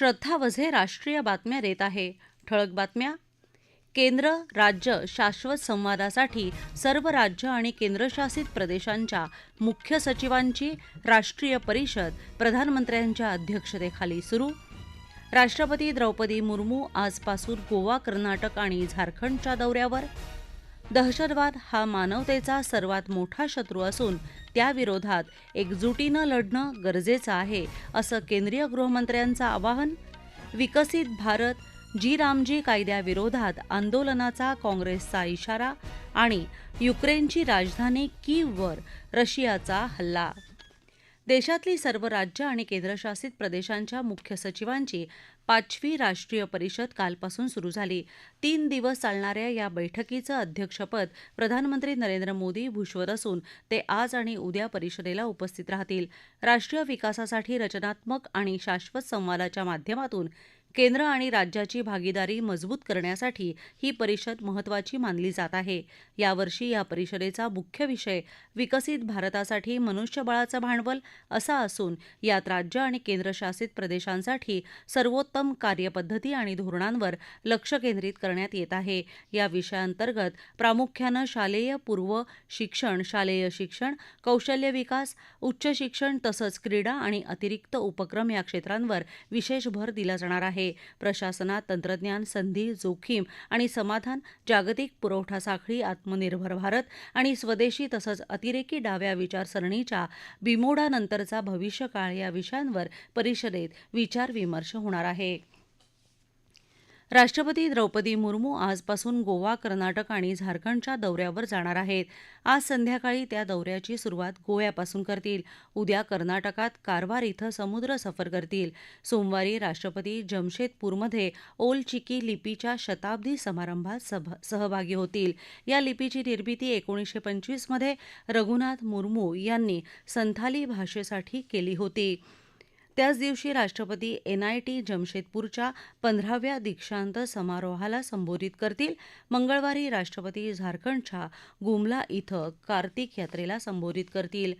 श्रद्धा वझे राष्ट्रीय बातम्या देत आहे. ठळक बातम्या. केंद्र राज्य शाश्वत संवादासाठी सर्व राज्य आणि केंद्रशासित प्रदेशांच्या मुख्य सचिवांची राष्ट्रीय परिषद प्रधानमंत्र्यांच्या अध्यक्षतेखाली सुरू. राष्ट्रपती द्रौपदी मुर्मू आजपासून गोवा कर्नाटक आणि झारखंडच्या दौऱ्यावर. दहशतवाद हा मानवतेचा सर्वात मोठा शत्रू असून त्याविरोधात एकजुटीनं लढणं गरजेचं आहे असं केंद्रीय गृहमंत्र्यांचं आवाहन. विकसित भारत जी रामजी कायद्याविरोधात आंदोलनाचा काँग्रेसचा इशारा आणि युक्रेनची राजधानी कीववर रशियाचा हल्ला. देशातली सर्व राज्य आणि केंद्रशासित प्रदेशांच्या मुख्य सचिवांची पाचवी राष्ट्रीय परिषद कालपासून सुरू झाली. तीन दिवस चालणाऱ्या या बैठकीचं अध्यक्षपद प्रधानमंत्री नरेंद्र मोदी भूषवत असून ते आज आणि उद्या परिषदेला उपस्थित राहतील. राष्ट्रीय विकासासाठी रचनात्मक आणि शाश्वत संवादाच्या माध्यमातून केंद्र आणि राज्याची भागीदारी मजबूत करण्यासाठी ही परिषद महत्वाची मानली जात आहे. यावर्षी या परिषदेचा मुख्य विषय विकसित भारतासाठी मनुष्यबळाचं भांडवल असा असून यात राज्य आणि केंद्रशासित प्रदेशांसाठी सर्वोत्तम कार्यपद्धती आणि धोरणांवर लक्ष केंद्रित करण्यात येत आहे. या विषयांतर्गत प्रामुख्यानं शालेय पूर्व शिक्षण शालेय शिक्षण कौशल्य विकास उच्च शिक्षण तसंच क्रीडा आणि अतिरिक्त उपक्रम या क्षेत्रांवर विशेष भर दिला जाणार आहे. प्रशासनात तंत्रज्ञान संधी जोखीम आणि समाधान जागतिक पुरवठा साखळी आत्मनिर्भर भारत आणि स्वदेशी तसंच अतिरेकी डाव्या विचारसरणीच्या बिमोडानंतरचा भविष्यकाळ या विषयांवर परिषदेत विचारविमर्श होणार आहे. राष्ट्रपती द्रौपदी मुर्मू आजपासून गोवा कर्नाटक आणि झारखंडच्या दौऱ्यावर जाणार आहेत. आज संध्याकाळी त्या दौऱ्याची सुरुवात गोव्यापासून करतील. उद्या कर्नाटकात कारवार इथं समुद्र सफर करतील. सोमवारी राष्ट्रपती जमशेदपूरमध्ये ओल चिकी लिपीच्या शताब्दी समारंभात सहभागी होतील. या लिपीची निर्मिती एकोणीसशे पंचवीसमध्ये रघुनाथ मुर्मू यांनी संथाली भाषेसाठी केली होती. त्याच दिवशी राष्ट्रपती एनआयटी जमशेदपूरच्या पंधराव्या दीक्षांत समारोहाला संबोधित करतील. मंगळवारी राष्ट्रपती झारखंडच्या गुमला इथं कार्तिक यात्रेला संबोधित करतील.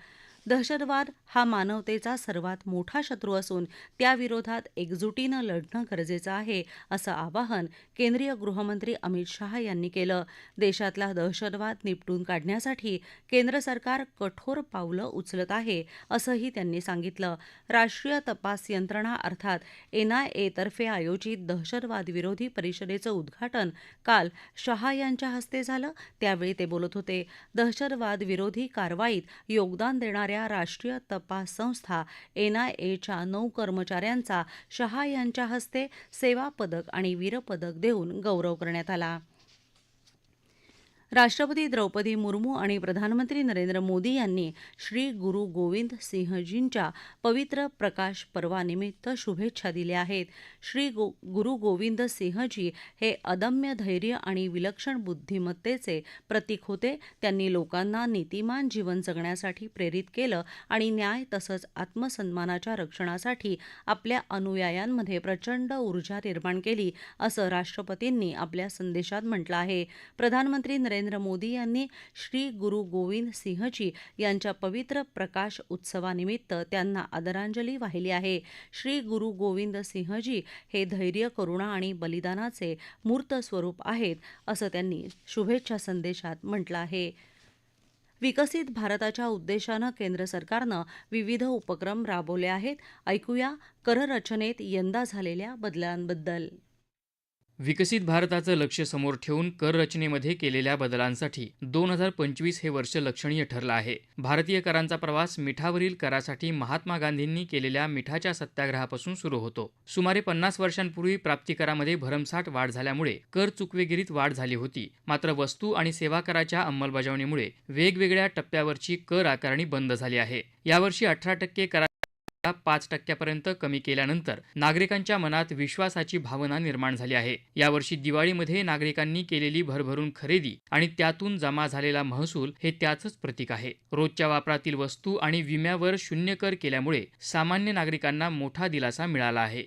दहशतवाद हा मानवतेचा सर्वात मोठा शत्रू असून त्याविरोधात एकजुटीनं लढणं गरजेचं आहे असं आवाहन केंद्रीय गृहमंत्री अमित शहा यांनी केलं. देशातला दहशतवाद निपटून काढण्यासाठी केंद्र सरकार कठोर पावलं उचलत आहे असंही त्यांनी सांगितलं. राष्ट्रीय तपास यंत्रणा अर्थात एनआयएतर्फे आयोजित दहशतवाद विरोधी परिषदेचं उद्घाटन काल शहा यांच्या हस्ते झालं. त्यावेळी ते बोलत होते दहशतवाद विरोधी कारवाईत योगदान देणाऱ्या राष्ट्रीय तपास संस्था एनआयएच्या नऊ कर्मचाऱ्यांचा शहा यांच्या हस्ते सेवा पदक आणि वीरपदक देऊन गौरव करण्यात आला. राष्ट्रपती द्रौपदी मुर्मू आणि प्रधानमंत्री नरेंद्र मोदी यांनी श्री गुरु गोविंद सिंहजींच्या पवित्र प्रकाश पर्वानिमित्त शुभेच्छा दिल्या आहेत. श्री गो गुरु गोविंद सिंहजी हे अदम्य धैर्य आणि विलक्षण बुद्धिमत्तेचे प्रतीक होते. त्यांनी लोकांना नीतिमान जीवन जगण्यासाठी प्रेरित केलं आणि न्याय तसंच आत्मसन्मानाच्या रक्षणासाठी आपल्या अनुयायांमध्ये प्रचंड ऊर्जा निर्माण केली असं राष्ट्रपतींनी आपल्या संदेशात म्हटलं आहे. प्रधानमंत्री नरेंद्र नरेंद्र मोदी यांनी श्री गुरु गोविंद सिंहजी यांच्या पवित्र प्रकाश उत्सवानिमित्त त्यांना आदरांजली वाहिली आहे. श्री गुरु गोविंद सिंहजी हे धैर्य करुणा आणि बलिदानाचे मूर्त स्वरूप आहेत असं त्यांनी शुभेच्छा संदेशात म्हटलं आहे. विकसित भारताच्या उद्देशानं केंद्र सरकारनं विविध उपक्रम राबवले आहेत. ऐकूया कररचनेत यंदा झालेल्या बदलांबद्दल. विकसित भारताचं लक्ष समोर ठेवून कर रचनेमध्ये केलेल्या बदलांसाठी दोन हजार पंचवीस हे वर्ष लक्षणीय ठरलं आहे. भारतीय करांचा प्रवास मिठावरील करासाठी महात्मा गांधींनी केलेल्या मिठाच्या सत्याग्रहापासून सुरू होतो. सुमारे पन्नास वर्षांपूर्वी प्राप्तिकरामध्ये भरमसाठ वाढ झाल्यामुळे कर चुकवेगिरीत वाढ झाली होती. मात्र वस्तू आणि सेवा कराच्या अंमलबजावणीमुळे वेगवेगळ्या टप्प्यावरची कर आकारणी बंद झाली आहे. यावर्षी अठरा टक्के करा पाच टक्क्यापर्यंत कमी केल्यानंतर नागरिकांच्या मनात विश्वासाची भावना निर्माण झाली आहे. यावर्षी दिवाळीमध्ये नागरिकांनी केलेली भरभरून खरेदी आणि त्यातून जमा झालेला महसूल हे त्याचंच प्रतीक आहे. रोजच्या वापरातील वस्तू आणि विम्यावर शून्य कर केल्यामुळे सामान्य नागरिकांना मोठा दिलासा मिळाला आहे.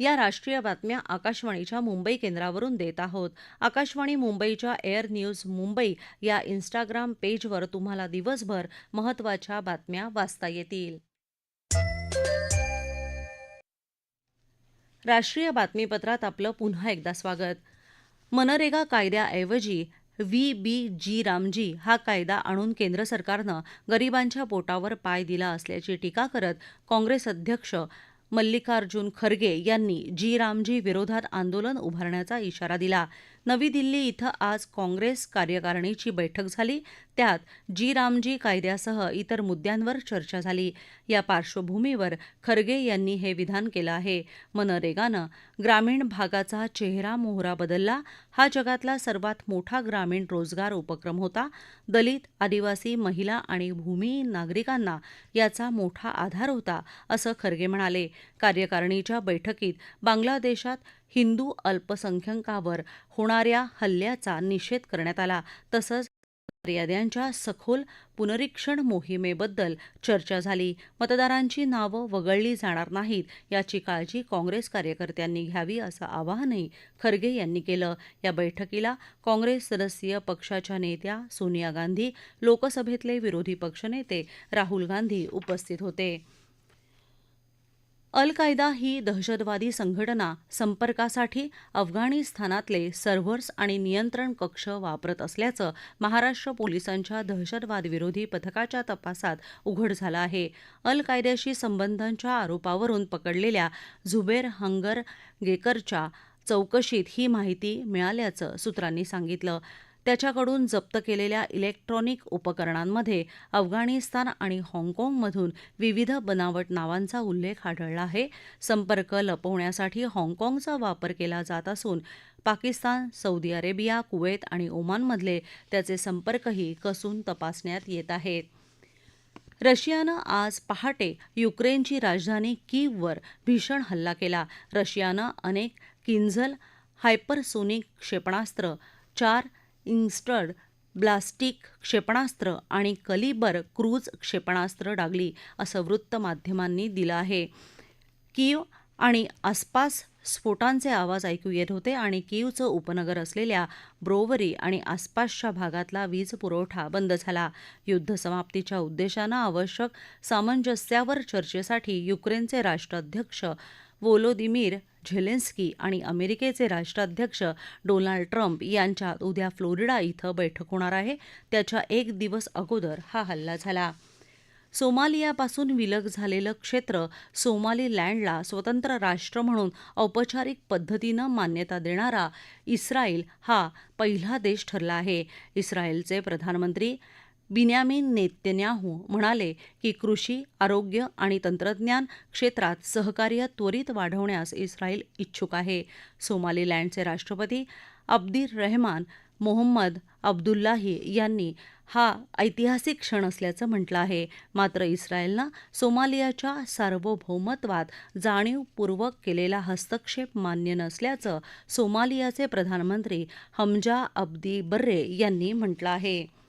या राष्ट्रीय बातम्या आकाशवाणीच्या मुंबई केंद्रावरून देत आहोत. आकाशवाणी मुंबईच्या एअर न्यूज मुंबई या इन्स्टाग्राम पेजवर तुम्हाला दिवसभर महत्त्वाच्या बातम्या वाचता येतील. राष्ट्रीय बातमीपत्रात आपलं पुन्हा एकदा स्वागत. मनरेगा कायद्याऐवजी व्ही. बी. जी. रामजी हा कायदा आणून केंद्र सरकारनं गरिबांच्या पोटावर पाय दिला असल्याची टीका करत काँग्रेस अध्यक्ष मल्लिकार्जुन खरगे यांनी जी रामजी विरोधात आंदोलन उभारण्याचा इशारा दिला. नवी दिल्ली इथं आज काँग्रेस कार्यकारिणीची बैठक झाली. त्यात जी रामजी कायद्यासह इतर मुद्द्यांवर चर्चा झाली. या पार्श्वभूमीवर खरगे यांनी हे विधान केलं आहे. मनरेगानं ग्रामीण भागाचा चेहरा मोहरा बदलला. हा जगातला सर्वात मोठा ग्रामीण रोजगार उपक्रम होता. दलित आदिवासी महिला आणि भूमिहीन नागरिकांना याचा मोठा आधार होता असं खरगे म्हणाले. कार्यकारिणीच्या बैठकीत बांगलादेशात हिंदू अल्पसंख्याकांवर होणाऱ्या हल्ल्याचा निषेध करण्यात आला. तसंच मर्याद्यांच्या सखोल पुनरीक्षण मोहिमेबद्दल चर्चा झाली. मतदारांची नावं वगळली जाणार नाहीत याची काळजी काँग्रेस कार्यकर्त्यांनी घ्यावी असं आवाहनही खरगे यांनी केलं. या बैठकीला काँग्रेस सदस्यीय पक्षाच्या नेत्या सोनिया गांधी लोकसभेतले विरोधी पक्षनेते राहुल गांधी उपस्थित होते. अल कायदा ही दहशतवादी संघटना संपर्कासाठी अफगाणिस्तानातले सर्व्हर्स आणि नियंत्रण कक्ष वापरत असल्याचं महाराष्ट्र पोलिसांच्या दहशतवादविरोधी पथकाच्या तपासात उघड झालं आहे. अल कायद्याशी संबंधांच्या आरोपावरून पकडलेल्या झुबेर हंगर गेकरच्या चौकशीत ही माहिती मिळाल्याचं सूत्रांनी सांगितलं. त्याच्याकडून जप्त केलेल्या इलेक्ट्रॉनिक उपकरणांमध्ये अफगाणिस्तान आणि हाँगकाँगमधून विविध बनावट नावांचा उल्लेख आढळला आहे. संपर्क लपवण्यासाठी हाँगकाँगचा वापर केला जात असून पाकिस्तान सौदी अरेबिया कुवेत आणि ओमानमधले त्याचे संपर्कही कसून तपासण्यात येत आहेत रशियानं आज पहाटे युक्रेनची राजधानी कीववर भीषण हल्ला केला. रशियानं अनेक किंझल हायपरसोनिक क्षेपणास्त्र चार इन्स्टर्ड ब्लास्टिक क्षेपणास्त्र आणि कलिबर क्रूज क्षेपणास्त्र डागली असं वृत्तमाध्यमांनी दिलं आहे. कीव आणि आसपास स्फोटांचे आवाज ऐकू येत होते आणि कीवचं उपनगर असलेल्या ब्रोवरी आणि आसपासच्या भागातला वीज पुरवठा बंद झाला. युद्धसमाप्तीच्या उद्देशानं आवश्यक सामंजस्यावर चर्चेसाठी युक्रेनचे राष्ट्राध्यक्ष वोलोदिमीर झेलेन्स्की आणि अमेरिकेचे राष्ट्राध्यक्ष डोनाल्ड ट्रम्प यांच्यात उद्या फ्लोरिडा इथं बैठक होणार आहे. त्याच्या एक दिवस अगोदर हा हल्ला झाला. सोमालियापासून विलग झालेलं क्षेत्र सोमालीलँडला स्वतंत्र राष्ट्र म्हणून औपचारिक पद्धतीनं मान्यता देणारा इस्रायल हा पहिला देश ठरला आहे. इस्रायलचे प्रधानमंत्री बिन्यामिन नेतन्याहू म्हणाले की कृषी आरोग्य आणि तंत्रज्ञान क्षेत्रात सहकार्य त्वरित वाढवण्यास इस्रायल इच्छुक आहे. सोमालीलँडचे राष्ट्रपती अब्दिर रहमान मोहम्मद अब्दुल्लाही यांनी हा ऐतिहासिक क्षण असल्याचं म्हटलं आहे. मात्र इस्रायलनं सोमालियाच्या सार्वभौमत्वात जाणीवपूर्वक केलेला हस्तक्षेप मान्य नसल्याचं सोमालियाचे प्रधानमंत्री हमजा अब्दी बर्रे यांनी म्हटलं आहे.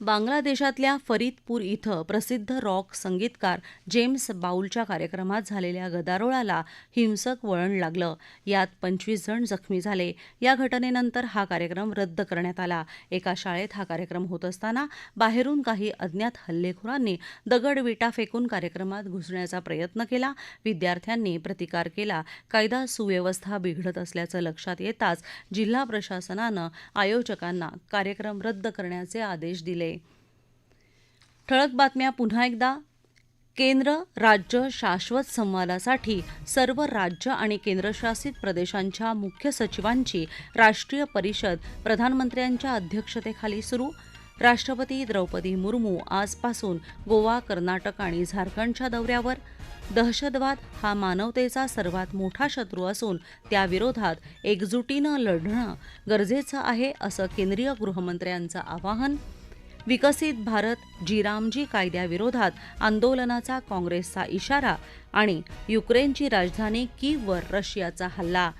बांगलादेशातल्या फरीदपूर इथं प्रसिद्ध रॉक संगीतकार जेम्स बाऊलच्या कार्यक्रमात झालेल्या गदारोळाला हिंसक वळण लागलं. यात पंचवीस जण जखमी झाले. या घटनेनंतर हा कार्यक्रम रद्द करण्यात आला. एका शाळेत हा कार्यक्रम होत असताना बाहेरून काही अज्ञात हल्लेखोरांनी दगडविटा फेकून कार्यक्रमात घुसण्याचा प्रयत्न केला. विद्यार्थ्यांनी प्रतिकार केला. कायदा सुव्यवस्था बिघडत असल्याचं लक्षात येताच जिल्हा प्रशासनानं आयोजकांना कार्यक्रम रद्द करण्याचे आदेश दिले. ठळक बातम्या पुन्हा एकदा. केंद्र राज्य शाश्वत संवादासाठी सर्व राज्य आणि केंद्रशासित प्रदेशांच्या मुख्य सचिवांची राष्ट्रीय परिषद प्रधानमंत्र्यांच्या अध्यक्षतेखाली सुरू. राष्ट्रपती द्रौपदी मुर्मू आजपासून गोवा कर्नाटक आणि झारखंडच्या दौऱ्यावर. दहशतवाद हा मानवतेचा सर्वात मोठा शत्रू असून त्याविरोधात एकजुटीनं लढणं गरजेचं आहे असं केंद्रीय गृहमंत्र्यांचं आवाहन विकसित भारत जीरामजी कायद्याविरोधात आंदोलनाचा काँग्रेसचा इशारा आणि युक्रेनची राजधानी कीववर रशियाचा हल्ला.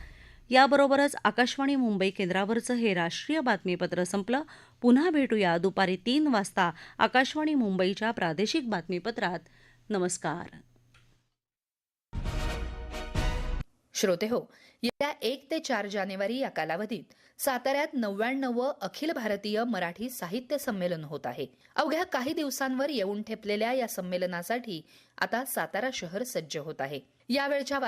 याबरोबरच आकाशवाणी मुंबई केंद्रावरचं हे राष्ट्रीय बातमीपत्र संपलं. पुन्हा भेटूया दुपारी तीन वाजता आकाशवाणी मुंबईच्या प्रादेशिक बातमीपत्रात. नमस्कार. श्रोते हो येत्या एक ते चार जानेवारी या कालावधीत साताऱ्यात नव्याण्णव अखिल भारतीय मराठी साहित्य संमेलन होत आहे. अवघ्या काही दिवसांवर येऊन ठेपलेल्या या संमेलनासाठी आता सातारा शहर सज्ज होत आहे. यावेळच्या